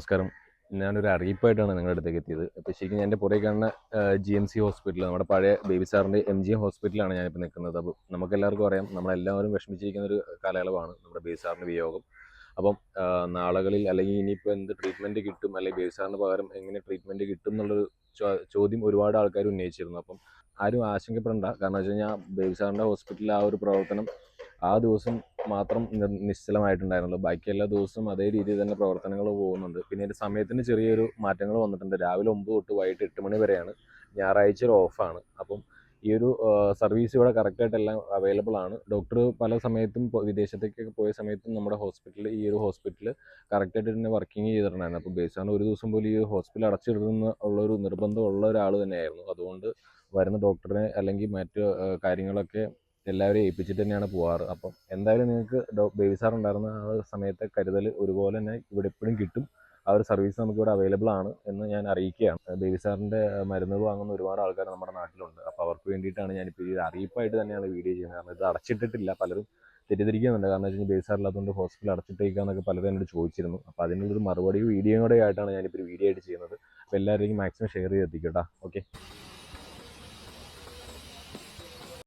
നമസ്കാരം. ഞാനൊരു അറിയിപ്പായിട്ടാണ് നിങ്ങളുടെ അടുത്തേക്ക് എത്തിയത്. അപ്പോൾ ശരിക്കും എന്റെ പുറകെ കാണുന്ന ജി എം സി ഹോസ്പിറ്റൽ നമ്മുടെ പഴയ ബേബി സാറിന്റെ എം ജി എം ഹോസ്പിറ്റലാണ് ഞാനിപ്പോൾ നിൽക്കുന്നത്. അപ്പോൾ നമുക്ക് എല്ലാവർക്കും അറിയാം നമ്മളെല്ലാവരും വിഷമിച്ചിരിക്കുന്ന ഒരു കാലയളവാണ് നമ്മുടെ ബേബി സാറിന്റെ വിയോഗം. അപ്പം നാളുകളിൽ അല്ലെങ്കിൽ ഇനിയിപ്പോൾ എന്ത് ട്രീറ്റ്മെന്റ് കിട്ടും അല്ലെങ്കിൽ ബേബി സാറിന് പകരം എങ്ങനെ ട്രീറ്റ്മെന്റ് കിട്ടും എന്നുള്ളൊരു ചോദ്യം ഒരുപാട് ആൾക്കാർ ഉന്നയിച്ചിരുന്നു. അപ്പം ആരും ആശങ്കപ്പെടേണ്ട. കാരണം വെച്ച് കഴിഞ്ഞാൽ ബേബി സാറിന്റെ ഹോസ്പിറ്റലിൽ ആ ഒരു പ്രവർത്തനം ആ ദിവസം മാത്രം നിശ്ചലമായിട്ടുണ്ടായിരുന്നുള്ളൂ. ബാക്കി എല്ലാ ദിവസവും അതേ രീതിയിൽ തന്നെ പ്രവർത്തനങ്ങൾ പോകുന്നുണ്ട്. പിന്നെ ഇതിന്റെ സമയത്തിന് ചെറിയൊരു മാറ്റങ്ങൾ വന്നിട്ടുണ്ട്. രാവിലെ ഒമ്പത് തൊട്ട് വൈകിട്ട് എട്ട് മണി വരെയാണ് ഞായറാഴ്ച ഒരു ഓഫാണ് അപ്പം ഈ ഒരു സർവീസ് ഇവിടെ കറക്റ്റായിട്ട് എല്ലാം അവൈലബിൾ ആണ്. ഡോക്ടർ പല സമയത്തും വിദേശത്തേക്കൊക്കെ പോയ സമയത്തും നമ്മുടെ ഹോസ്പിറ്റൽ ഈ ഒരു ഹോസ്പിറ്റൽ കറക്റ്റായിട്ട് തന്നെ വർക്കിംഗ് ചെയ്തിട്ടുണ്ടായിരുന്നു. അപ്പോൾ ബേസ് ആണ് ഒരു ദിവസം പോലും ഈ ഹോസ്പിറ്റൽ അടച്ചിടുന്ന ഉള്ളൊരു ഒരു നിർബന്ധമുള്ള ഒരാൾ തന്നെയായിരുന്നു. അതുകൊണ്ട് വരുന്ന ഡോക്ടറിനെ അല്ലെങ്കിൽ മറ്റ് കാര്യങ്ങളൊക്കെ എല്ലാവരെയും ഏൽപ്പിച്ചിട്ട് തന്നെയാണ് പോവാറ്. അപ്പം എന്തായാലും നിങ്ങൾക്ക് ബേബി സാർ ഉണ്ടായിരുന്ന ആ സമയത്തെ കരുതൽ ഒരുപോലെ തന്നെ ഇവിടെ എപ്പോഴും കിട്ടും. ആ ഒരു സർവീസ് നമുക്ക് ഇവിടെ അവൈലബിൾ ആണ് എന്ന് ഞാൻ അറിയിക്കുകയാണ്. ബേബി സാറിന്റെ മരുന്നുകൾ വാങ്ങുന്ന ഒരുപാട് ആൾക്കാർ നമ്മുടെ നാട്ടിലുണ്ട്. അപ്പോൾ അവർക്ക് വേണ്ടിയിട്ടാണ് ഞാനിപ്പോൾ ഈ അറിയിപ്പായിട്ട് തന്നെയാണ് വീഡിയോ ചെയ്യുന്നത്. കാരണം ഇത് അടച്ചിട്ടിട്ടില്ല. പലരും തെറ്റിദ്ധരിക്കുന്നുണ്ട്. കാരണം വെച്ച് കഴിഞ്ഞാൽ ബേബി സാറില്ലാത്തതുകൊണ്ട് ഹോസ്പിറ്റൽ അടച്ചിട്ടേക്കാന്നൊക്കെ പലരും എന്നോട് ചോദിച്ചിരുന്നു. അപ്പോൾ അതിനുള്ളൊരു മറുപടി വീഡിയോ ആയിട്ടാണ് ഞാനിപ്പോൾ ഒരു വീഡിയോ ആയിട്ട് ചെയ്യുന്നത്. അപ്പോൾ എല്ലാവരും മാക്സിമം ഷെയർ ചെയ്ത് എത്തിക്കട്ടോ ഓക്കെ